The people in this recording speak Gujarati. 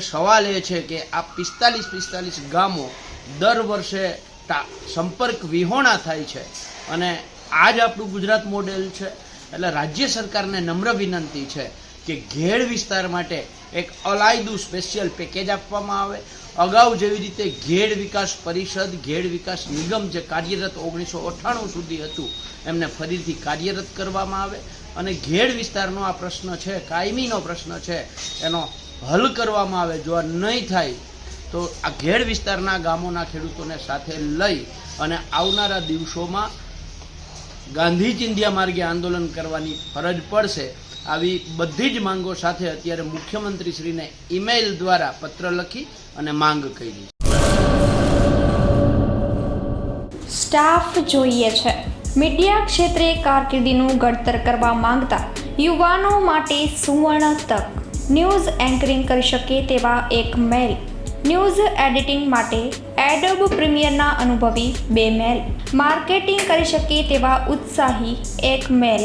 સવાલ એ છે કે આ પિસ્તાલીસ પિસ્તાલીસ ગામો દર વર્ષે સંપર્ક વિહોણા થાય છે અને આ જ આપણું ગુજરાત મોડેલ છે. એટલે રાજ્ય સરકારને નમ્ર વિનંતી છે કે ઘેડ વિસ્તાર માટે એક અલાયદું સ્પેશિયલ પેકેજ આપવામાં આવે. અગાઉ જેવી રીતે ઘેડ વિકાસ પરિષદ ઘેડ વિકાસ નિગમ જે કાર્યરત ઓગણીસો અઠ્ઠાણું સુધી હતું, એમને ફરીથી કાર્યરત કરવામાં આવે. અને ઘેડ વિસ્તારનો આ પ્રશ્ન છે, કાયમીનો પ્રશ્ન છે, એનો હલ કરવામાં આવે. જો આ નહીં થાય, તો આ ઘેડ વિસ્તારના ગામોના ખેડૂતોને સાથે લઈ અને આવનારા દિવસોમાં ગાંધી ચિંધ્યા માર્ગે આંદોલન કરવાની ફરજ પડશે. આવી બધી જ માંગો સાથે અત્યારે મુખ્યમંત્રીશ્રીને ઈમેલ દ્વારા પત્ર લખી અને માંગ કરી સ્ટાફ જોઈએ છે. મીડિયા ક્ષેત્રે કારકિર્દીનું ઘડતર કરવા માંગતા યુવાનો માટે સુવર્ણ તક. ન્યૂઝ એન્કરિંગ કરી શકે તેવા એક મેલ. ન્યૂઝ એડિટિંગ માટે એડોબ પ્રીમિયરના અનુભવી બે મેલ. માર્કેટિંગ કરી શકે તેવા ઉત્સાહી એક મેલ.